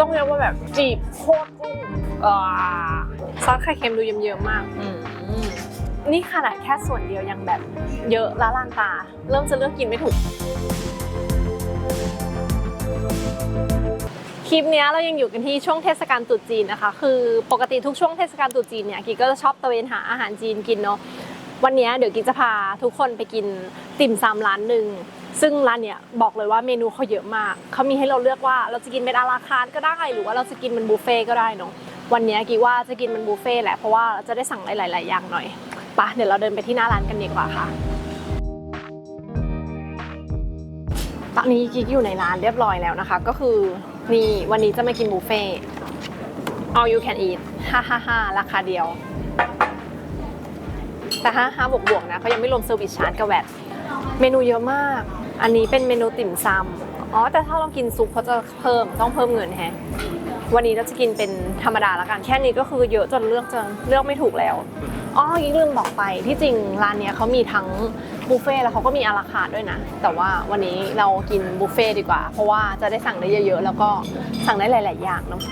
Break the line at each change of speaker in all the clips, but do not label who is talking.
ต้องเรียกว่าแบบจีบโคตรกุ้งอ่าซอสไข่เค็มดูเยิ้มๆมากอืมนี่ขนาดแค่ส่วนเดียวยังแบบเยอะละลานตา เริ่มจะเลือกกินไม่ถูก คลิปเนี้ยเรายังอยู่กันที่ช่วงเทศกาลตรุษจีนนะคะ คือปกติทุกช่วงเทศกาลตรุษจีนเนี่ยกีก็จะชอบตระเวนหาอาหารจีนกินเนาะวันเนี้ยเดี๋ยวกิ๊กจะพาทุกคนไปกินติ่มซำร้านหนึ่ง ซึ่งร้านเนี้ยบอกเลยว่าเมนูเขาเยอะมาก เขามีให้เราเลือกว่าเราจะกินเป็นอาราคาร์ก็ได้ หรือว่าเราจะกินเป็นบุฟเฟ่ก็ได้เนาะ วันนี้กิ๊กว่าจะกินเป็นบุฟเฟ่แหละ เพราะว่าเราจะได้สั่งหลาย ๆ อย่างหน่อยปะเดี๋ยวเราเดินไปที่หน้าร้านกันดีกว่าค่ะตอนนี้กิ๊กอยู่ในร้านเรียบร้อยแล้วนะคะ ก็คือนี่วันนี้จะมากินบุฟเฟ่ all you can eat ฮ่าฮ่าฮ่าราคาเดียว แต่ห้าห้าบวกบวกๆนะเขายังไม่รวมเซอร์วิสชาร์จกับแวด เมนูเยอะมาก อันนี้เป็นเมนูติ่มซำอ๋อ แต่ถ้าเรากินซุปเขาจะเพิ่มต้องเพิ่มเงินแฮะ วันนี้เราจะกินเป็นธรรมดาล้วกันแค่นี้ก็คือเยอะจนเลือกจนเลือกไม่ถูกแล้ว อ๋อยิ่งลืมบอกไปที่จริงร้านเนี้ยเขามีทั้งบุฟเฟ่ต์แล้วเขาก็มีอาราคาด้วยนะ แต่ว่าวันนี้เรากินบุฟเฟ่ต์ดีกว่า เพราะว่าจะได้สั่งได้เยอะๆ แล้วก็สั่งได้หลาย ๆ อย่างเนาะ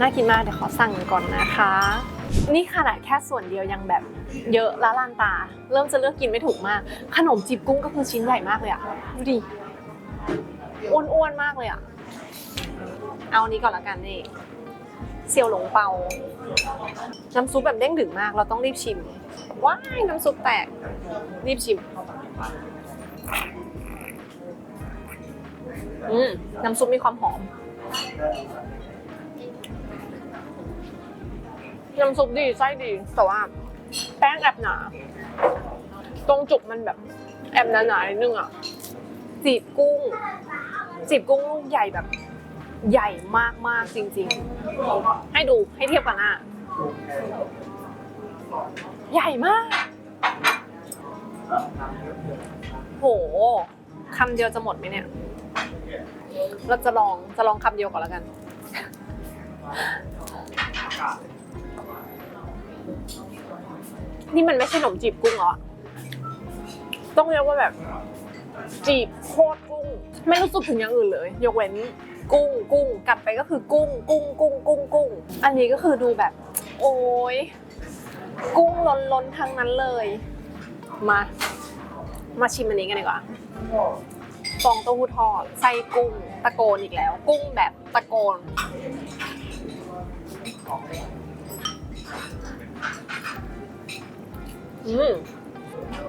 น่ากินมากเดี๋ยวขอสั่งก่อนนะคะ นี่ขนาดแค่ส่วนเดียวยังแบบ เยอะละลานตา เริ่มจะเลือกกินไม่ถูกมาก ขนมจีบกุ้งก็คือชิ้นใหญ่มากเลยอะดูดิอ้วนๆมากเลยอะเอาอันนี้ก่อนละกันนี่เซียวหลงเปา น้ำซุปแบบเด้งดึงมาก เราต้องรีบชิม ว้าย น้ำซุปแตก รีบชิม อืม น้ำซุปมีความหอม น้ำซุปดี ไส้ดี แต่ว่า แป้งแอบหนา ตรงจุกมันแบบแอบหนาๆนิดนึงอะจีบกุ้ง จีบกุ้งลูกใหญ่แบบ ใหญ่มากๆจริง ๆ ให้ดูให้เทียบกันหน้าใหญ่มาก โหคำเดียวจะหมดไหมเนี่ย เราจะลองจะลองคำเดียวก่อนแล้วกัน นี่มันไม่ใช่ขนมจีบกุ้งเหรอ ต้องเรียกว่าแบบ จีบโคตรกุ้ง ไม่รู้สึกถึงอย่างอื่นเลย ยกเว้นกุ้งกุ้งกลับไปก็คือกุ้ง กุ้งกุ้งกุ้งกุ้ง อันนี้ก็คือดูแบบ โอ้ยกุ้งล้นล้นทั้งนั้นเลย มา มาชิมอันนี้กันดีกว่าฟองเต้าหู้ทอดไส้กุ้งตะโกนอีกแล้ว กุ้งแบบตะโกน อืม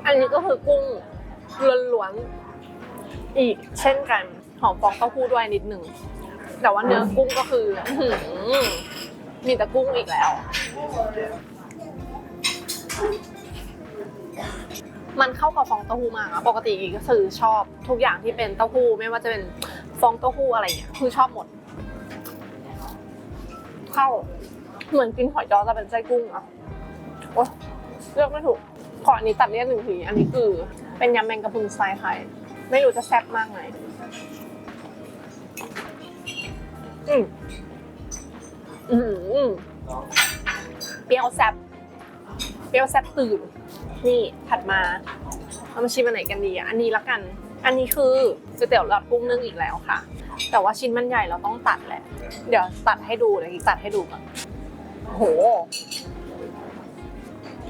อันนี้ก็คือกุ้งล้วนๆอีกเช่นกัน หอมฟองเต้าหู้ด้วยนิดหนึ่ง แต่ว่าเนื้อกุ้งก็คืออื้อหือมีแต่กุ้งอีกแล้ว มันเข้ากับฟองเต้าหู้มากอะปกติอีกก็คือชอบทุกอย่างที่เป็นเต้าหู้ไม่ว่าจะเป็นฟองเต้าหู้อะไรเงี้ยคือชอบหมด เข้า เหมือนกินหอยจ้อแต่เป็นไส้กุ้งอะโอ๊ย เลือกไม่ถูกขออันนี้ตัดเลี่ยนหนึ่งทีอันนี้คือเป็นยำแมงกะพรุนทรายไทยไม่รู้จะแซ่บมากไหมอืมอืมอืมเปรี้ยวแซ่บเปรี้ยวแซ่บตื่น นี่ถัดมาเรามาชิมอันไหนกันดีอะอันนี้ละกัน อันนี้คือก๋วยเตี๋ยวหลอดกุ้งนึ่งอีกแล้วค่ะ แต่ว่าชิ้นมันใหญ่เราต้องตัดแหละ เดี๋ยวตัดให้ดูเดี๋ยวกิ๊กตัดให้ดูก่อนโห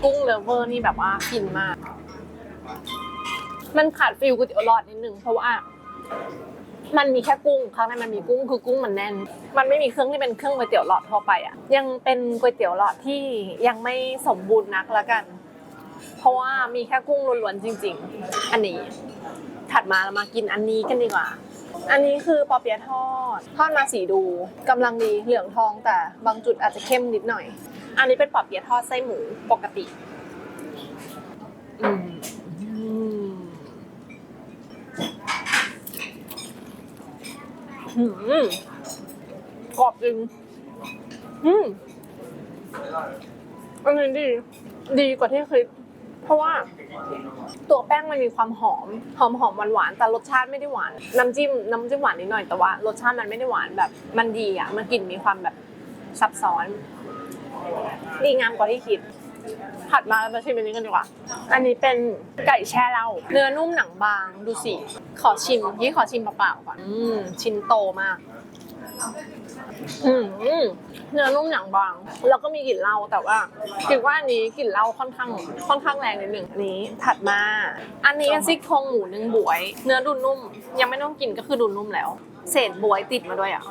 กุ้งเลเวอร์นี่แบบว่าฟินมาก มันขาดฟิลก๋วยเตี๋ยวหลอดนิดนึงเพราะว่า มันมีแค่กุ้งข้างในมันมีกุ้งคือกุ้งมันแน่น มันไม่มีเครื่องที่เป็นเครื่องก๋วยเตี๋ยวหลอดทั่วไปอะ ยังเป็นก๋วยเตี๋ยวหลอดที่ยังไม่สมบูรณ์นักละกัน เพราะว่ามีแค่กุ้งล้วนๆจริง ๆ อันนี้ถัดมาเรามากินอันนี้กันดีกว่า อันนี้คือปอเปี๊ยะทอด ทอดมาสีดูกำลังดีเหลืองทองแต่บางจุดอาจจะเข้มนิดหน่อย อันนี้เป็นปอเปี๊ยะทอดไส้หมูปกติอืมอือืมกรอบจริง อืมอันนี้ดี ดีกว่าที่คิด เพราะว่าตัวแป้งมันมีความหอม หอมหอมหวานหวานๆแต่รสชาติไม่ได้หวาน น้ำจิ้มน้ำจิ้มหวานนิดหน่อยแต่ว่ารสชาติมันไม่ได้หวานแบบมันดีอะมันกลิ่นมีความแบบซับซ้อน ดีงามกว่าที่คิดผัดมาแล้วมาชิมอันนี้กันดีกว่า อันนี้เป็นไก่แช่เหล้าเนื้อนุ่มหนังบางดูสิ ขอชิมยี่ขอชิมเปล่าๆก่อนอืมชิ้นโตมาก อืมอืมเนื้อนุ่มหนังบาง แล้วก็มีกลิ่นเหล้าแต่ว่าคิดว่าอันนี้กลิ่นเหล้าค่อนข้างค่อนข้างแรงนิดหนึ่งอันนี้ถัดมา อันนี้เป็นซี่โครงหมูนึ่งบวย เนื้อดูนุ่ม ยังไม่ต้องกินก็คือดูนุ่มแล้ว เศษบวยติดมาด้วยอะ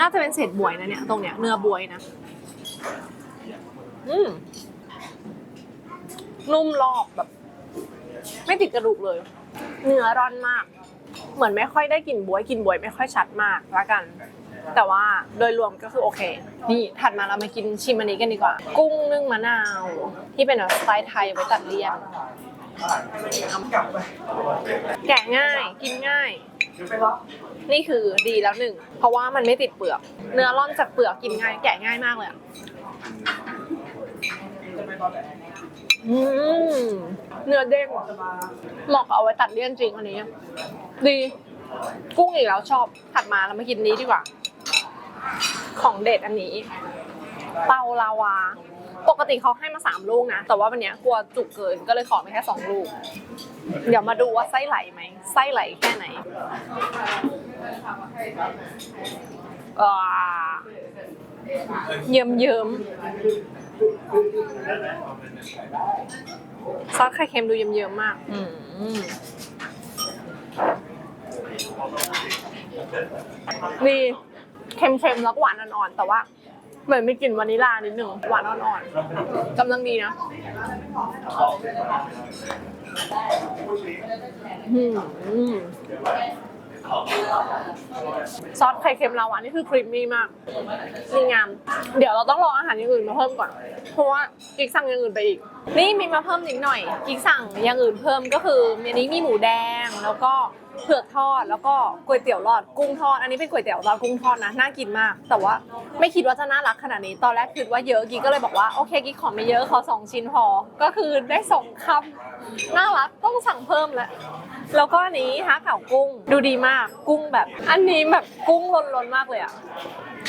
น่าจะเป็นเศษบวยนะเนี่ยตรงเนี้ยเนื้อบวยนะ อืมนุ่มรอบแบบ ไม่ติดกระดูกเลย เนื้อร่อนมาก เหมือนไม่ค่อยได้กลิ่นบวยกลิ่นบวยไม่ค่อยชัดมากละกัน แต่ว่าโดยรวมก็คือโอเค นี่ถัดมาเรามากินชิมอันนี้กันดีกว่า กุ้งนึ่งมะนาว ที่เป็นแบบสไตล์ไทยไว้ตัดเลี่ยนแกะง่ายกินง่าย นี่คือดีแล้วหนึ่ง เพราะว่ามันไม่ติดเปลือก เนื้อร่อนจากเปลือกกินง่าย แกะง่ายมากเลยอะอืมเนื้อเด้งเหมาะกับเอาไว้ตัดเลี่ยนจริงอันนี้ ดี กุ้งอีกแล้วชอบ ถัดมาเรามากินนี้ดีกว่า ของเด็ดอันนี้ เปาลาวา ปกติเขาให้มาสามลูกนะ แต่ว่าวันเนี้ยกลัวจุกเกินก็เลยขอมาแค่สองลูก เดี๋ยวมาดูว่าไส้ไหลไหมไส้ไหลแค่ไหนอ่าเยิ้มเยิ้มๆซอสไข่เค็มดูเยิ้มเยิ้มๆมาก อืมดี เค็มๆแล้วก็หวานอ่อนๆแต่ว่าเหมือนมีกลิ่นวานิลลานิดหนึ่งหวานอ่อนๆกำลังดีนะซอสไข่เค็มลาวานี่คือครีมมี่มากดีงาม เดี๋ยวเราต้องรออาหารอย่างอื่นมาเพิ่มก่อน เพราะว่ากิ๊กสั่งอย่างอื่นไปอีก นี่มีมาเพิ่มนิดหน่อยกิ๊กสั่งอย่างอื่นเพิ่มก็คืออันนี้มีหมูแดงแล้วก็ เผือกทอดแล้วก็ก๋วยเตี๋ยวหลอดกุ้งทอด อันนี้เป็นก๋วยเตี๋ยวหลอดกุ้งทอดนะน่ากินมาก แต่ว่าไม่คิดว่าจะน่ารักขนาดนี้ ตอนแรกคิดว่าเยอะกิ๊กก็เลยบอกว่าโอเคกิ๊กขอไม่เยอะขอสองชิ้นพอ ก็คือได้สองคำน่ารักต้องสั่งเพิ่มแล้วแล้วก็อันนี้ฮะเก่ากุ้งดูดีมากกุ้งแบบ อันนี้แบบกุ้งล้นๆมากเลยอะ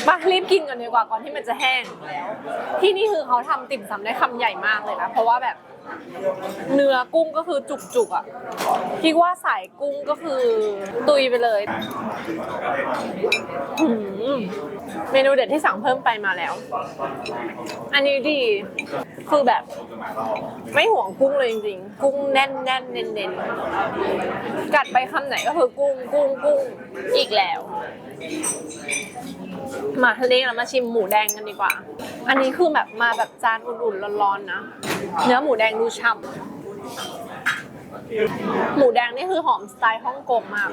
มารีบกินก่อนดีกว่าก่อนที่มันจะแห้ง ที่นี่คือเขาทำติ่มซำได้คำใหญ่มากเลยนะเพราะว่าแบบ เนื้อกุ้งก็คือจุกๆอะคิดว่าสายกุ้งก็คือตุยไปเลยหืมเมนูเด็ดที่สั่งเพิ่มไปมาแล้ว อันนี้ดี คือแบบ ไม่ห่วงกุ้งเลยจริงๆ กุ้งแน่นแน่นเน้นเน้นๆกัดไปคำไหนก็คือกุ้งกุ้งกุ้งอีกแล้ว มาทะเลเรามาชิมหมูแดงกันดีกว่า อันนี้คือแบบมาแบบจานอุ่นๆร้อนๆนะ เนื้อหมูแดงดูฉ่ำหมูแดงนี่คือหอมสไตล์ฮ่องกงมาก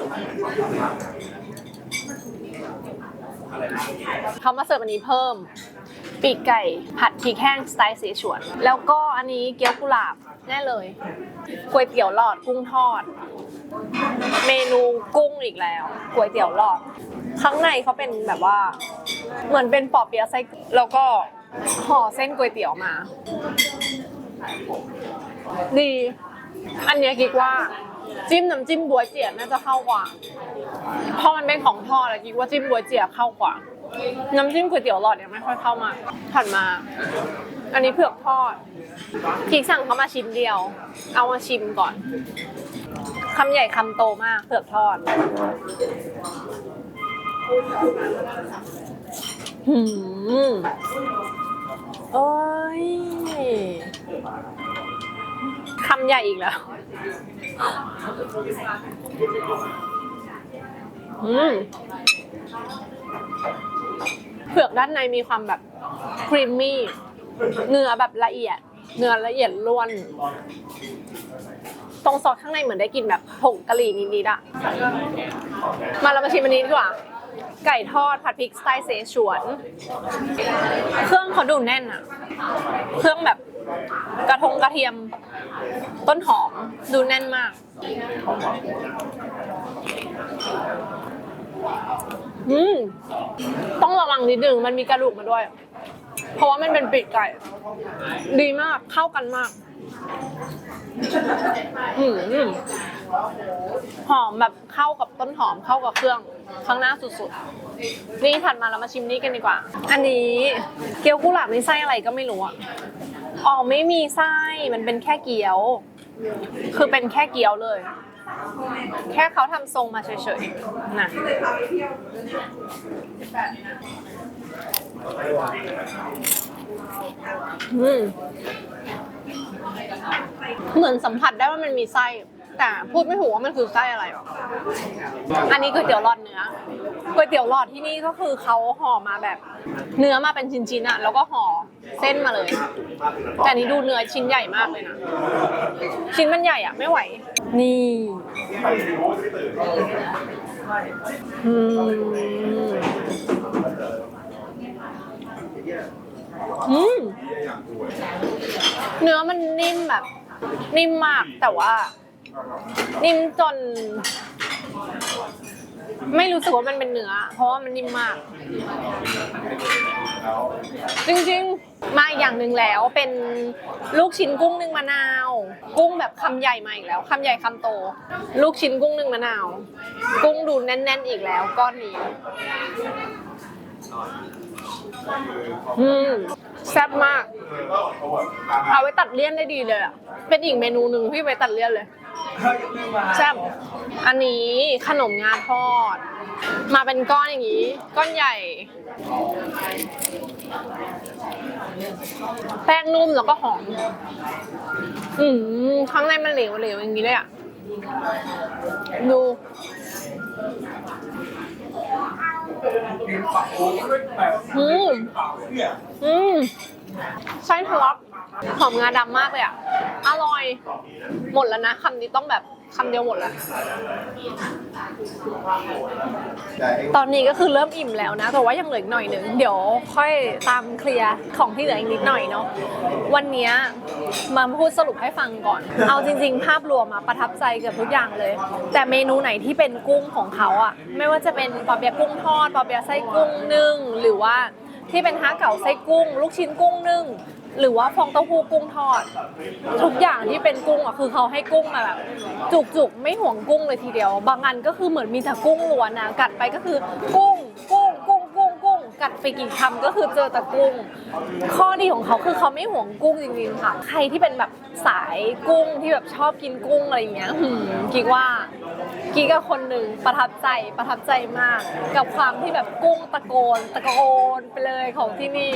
เขามาเสิร์ฟอันนี้เพิ่ม ปีกไก่ผัดพริกแห้งสไตล์เสฉวน แล้วก็อันนี้เกี๊ยวกุหลาบแน่เลยก๋วยเตี๋ยวหลอดกุ้งทอด เมนูกุ้งอีกแล้วก๋วยเตี๋ยวหลอด ข้างในเขาเป็นแบบว่า เหมือนเป็นปอเปี๊ยะไส้แล้วก็ห่อเส้นก๋วยเตี๋ยวมา ดี อันเนี้ยคิดว่าจิ้มน้ำจิ้มบัวเจียน่าจะเข้ากว่าเพราะมันเป็นของทอดแล้วคิดว่าจิ้มบัวเจียเข้ากว่า น้ำจิ้มก๋วยเตี๋ยวหลอดเนี่ยไม่ค่อยเข้ามาถัดมา อันนี้เผือกทอดกิ๊กสั่งเขามาชิ้นเดียว เอามาชิมก่อน คำใหญ่คำโตมากเผือกทอดหืมโอ้ยคำใหญ่อีกแล้วอืมเผือกด้านในมีความแบบครีมมี่ เนื้อแบบละเอียด เนื้อละเอียดล้วน ตรงซอสข้างในเหมือนได้กลินแบบผงกะหรี่นิดๆอะมาเรามาชิมอันนี้ดีกว่า ไก่ทอดผัดพริกสไตล์เสฉวน เครื่องเขาดูแน่นอะเครื่องแบบกระทงกระเทียม ต้นหอมดูแน่นมาก อืม ต้องระวังนิดนึงมันมีกระดูกมาด้วย เพราะว่ามันเป็นปีกไก่ ดีมากเข้ากันมาก อืมหอมแบบเข้ากับต้นหอมเข้ากับเครื่องข้างหน้าสุดๆ นี่ถัดมาเรามาชิมนี่กันดีกว่า อันนี้เกี๊ยวกุหลาบนี่ไส้อะไรก็ไม่รู้อะอ๋อไม่มีไส้มันเป็นแค่เกี๊ยว คือเป็นแค่เกี๊ยวเลย แค่เขาทำทรงมาเฉยๆนะอืม เหมือนสัมผัสได้ว่ามันมีไส้ แต่พูดไม่ถูกว่ามันคือไส้อะไรหรอกอันนี้ก๋วยเตี๋ยวหลอดเนื้อก๋วยเตี๋ยวหลอดที่นี่ก็คือเขาห่อมาแบบ เนื้อมาเป็นชิ้นๆอะแล้วก็ห่อเส้นมาเลย แต่อันนี้ดูเนื้อชิ้นใหญ่มากเลยนะชิ้นมันใหญ่อะไม่ไหว นี่อืม อืมเนื้อมันนิ่มแบบ นิ่มมากแต่ว่า นิ่มจน ไม่รู้สึกว่ามันเป็นเนื้อ เพราะว่ามันนิ่มมาก จริงๆ มาอีกอย่างหนึ่งแล้วเป็นลูกชิ้นกุ้งนึ่งมะนาว กุ้งแบบคำใหญ่มาอีกแล้วคำใหญ่คำโต ลูกชิ้นกุ้งนึ่งมะนาว กุ้งดูแน่น ๆ อีกแล้วก้อนนี้ อืมแซ่บมาก เอาไว้ตัดเลี่ยนได้ดีเลยอะ เป็นอีกเมนูหนึ่งที่ไว้ตัดเลี่ยนเลยแซ่บอันนี้ขนมงาทอด มาเป็นก้อนอย่างนี้ ก้อนใหญ่ แป้งนุ่มแล้วก็หอม อืมข้างในมันเหลวเหลวๆอย่างนี้เลยอะ ดู อืมอืมไส้ทะลัก หอมงาดำมากเลยอะ อร่อย หมดแล้วนะคำนี้ต้องแบบคำเดียวหมดแล้ว ตอนนี้ก็คือเริ่มอิ่มแล้วนะ แต่ว่ายังเหลืออีกหน่อยหนึ่ง เดี๋ยวค่อยตามเคลียร์ของที่เหลืออีกนิดหน่อยเนาะ วันเนี้ยมาพูดสรุปให้ฟังก่อน เอาจริง ๆ ภาพรวมอะประทับใจเกือบทุกอย่างเลย แต่เมนูไหนที่เป็นกุ้งของเขาอะไม่ว่าจะเป็นปอเปียะกุ้งทอดปอเปียะไส้กุ้งนึ่งหรือว่าที่เป็นฮะเก๋าไส้กุ้ง ลูกชิ้นกุ้งนึ่ง หรือว่าฟองเต้าหู้กุ้งทอด ทุกอย่างที่เป็นกุ้งอะคือเขาให้กุ้งมาแบบจุกๆไม่ห่วงกุ้งเลยทีเดียว บางอันก็คือเหมือนมีแต่กุ้งล้วนนะกัดไปก็คือกุ้งกุ้งกุ้ง กัดไปกี่คำก็คือเจอแต่กุ้ง ข้อดีของเขาคือเขาไม่ห่วงกุ้งจริงๆค่ะ ใครที่เป็นแบบสายกุ้งที่แบบชอบกินกุ้งอะไรอย่างเงี้ยหืมกิ๊กว่ากิ๊กก็คนหนึ่งประทับใจประทับใจมาก กับความที่แบบกุ้งตะโกน ตะโกนไปเลยของที่นี่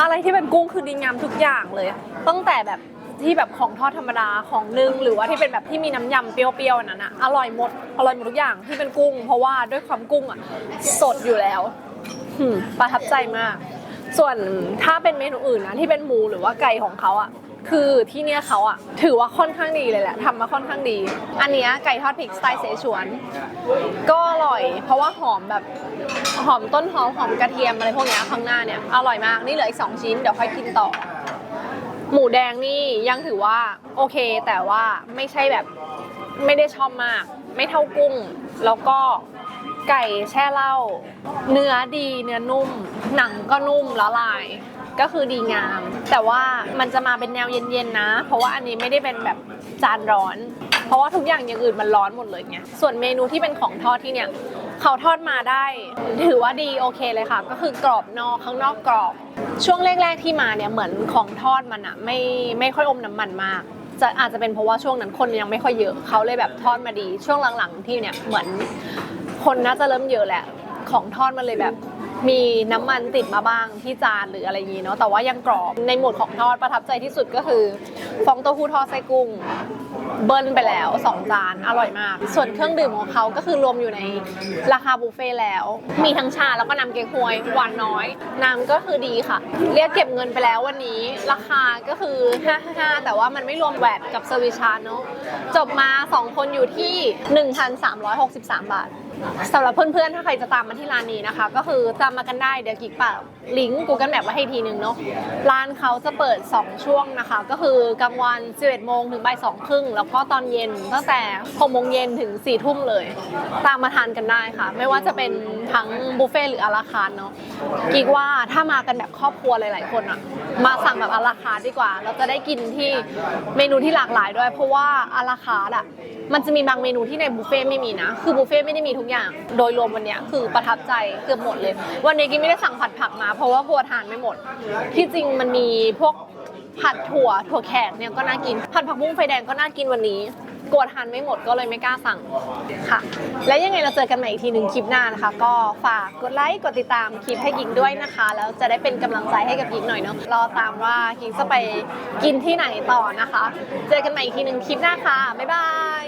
อะไรที่เป็นกุ้งคือดีงามทุกอย่างเลย ตั้งแต่แบบที่แบบของทอดธรรมดาของนึ่งหรือว่าที่เป็นแบบที่มีน้ำยำเปรี้ยวๆอันนั้นอะอร่อยหมดอร่อยหมดทุกอย่างที่เป็นกุ้ง เพราะว่าด้วยความกุ้งอะสดอยู่แล้ว ประทับใจมาก ส่วนถ้าเป็นเมนูอื่นนะที่เป็นหมูหรือว่าไก่ของเขาอะคือที่เนี่ยเขาอะถือว่าค่อนข้างดีเลยแหละทำมาค่อนข้างดี อันเนี้ยไก่ทอดพริกสไตล์เสฉวน ก็อร่อย เพราะว่าหอมแบบหอมต้นหอมหอมกระเทียมอะไรพวกนี้ข้างหน้าเนี่ยอร่อยมากนี่เหลืออีกสองชิ้นเดี๋ยวค่อยกินต่อ หมูแดงนี่ยังถือว่าโอเค แต่ว่าไม่ใช่แบบไม่ได้ชอบมาก ไม่เท่ากุ้ง แล้วก็ ไก่แช่เหล้าเนื้อดีเนื้อนุ่ม หนังก็นุ่มละลาย ก็คือดีงาม แต่ว่ามันจะมาเป็นแนวเย็นๆนะ เพราะว่าอันนี้ไม่ได้เป็นแบบจานร้อน เพราะว่าทุกอย่างอย่างอื่นมันร้อนหมดเลยไงส่วนเมนูที่เป็นของทอดที่เนี่ยเขาทอดมาได้ ถือว่าดีโอเคเลยค่ะ ก็คือกรอบนอกข้างนอกกรอบ ช่วงแรกๆที่มาเนี่ยเหมือนของทอดมันอะไม่ไม่ค่อยอมน้ำมันมากจะอาจจะเป็นเพราะว่าช่วงนั้นคนยังไม่ค่อยเยอะเขาเลยแบบทอดมาดี ช่วงหลังๆที่เนี่ยเหมือน คนน่าจะเริ่มเยอะแหละ ของทอดมันเลยแบบ มีน้ำมันติดมาบ้างที่จานหรืออะไรอย่างนี้เนาะแต่ว่ายังกรอบในหมวดของทอดประทับใจที่สุดก็คือฟองเต้าหู้ทอดไส้กุ้ง เบิ้ลไปแล้ว 2 จานอร่อยมาก ส่วนเครื่องดื่มของเขาก็คือรวมอยู่ในราคาบุฟเฟ่แล้ว มีทั้งชาแล้วก็น้ำเก๊กฮวยหวานน้อยน้ำก็คือดีค่ะ เรียกเก็บเงินไปแล้ววันนี้ ราคาก็คือ 55 แต่ว่ามันไม่รวมแวดกับเซอร์วิสชาเนาะจบมา 2 คนอยู่ที่ 1,363 บาทสำหรับเพื่อนๆถ้าใครจะตามมาที่ร้านนี้นะคะ ก็คือตามมากันได้เดี๋ยวกิ๊กปะลิงก์ Google Map ไว้ให้ทีนึงเนาะร้านเขาจะเปิด 2 ช่วงนะคะ ก็คือกลางวัน 11โมงถึงบ่าย2ครึ่งแล้วก็ตอนเย็นตั้งแต่6โมงเย็นถึง4ทุ่มเลย ตามมาทานกันได้ค่ะ ไม่ว่าจะเป็นทั้งบุฟเฟ่ต์หรืออาราคาร์เนาะกิ๊กว่าถ้ามากันแบบครอบครัวหลาย ๆ คนอะมาสั่งแบบอาราคาร์ดีกว่า เราจะได้กินที่เมนูที่หลากหลายด้วย เพราะว่าอาราคาร์อะมันจะมีบางเมนูที่ในบุฟเฟ่ต์ไม่มีนะ คือบุฟเฟ่ต์ไม่ได้มีทุกอย่าง โดยรวมวันนี้คือประทับใจเกือบหมดเลยวันนี้กินไม่ได้สั่งผัดผักมา เพราะว่ากลัวทานไม่หมด ที่จริงมันมีพวกผัดถั่วถั่วแขกเนี่ยก็น่ากิน ผัดผักบุ้งไฟแดงก็น่ากินวันนี้กลัวทานไม่หมดก็เลยไม่กล้าสั่งค่ะ และยังไงเราเจอกันใหม่อีกทีหนึ่งคลิปหน้านะคะ ก็ฝากกดไลค์กดติดตามคลิปให้กิงด้วยนะคะ แล้วจะได้เป็นกำลังใจให้กับกิงหน่อยเนาะรอตามว่ากิงจะไปกินที่ไหนต่อนะคะ เจอกันใหม่อีกทีหนึ่งคลิปหน้าค่ะบ๊ายบาย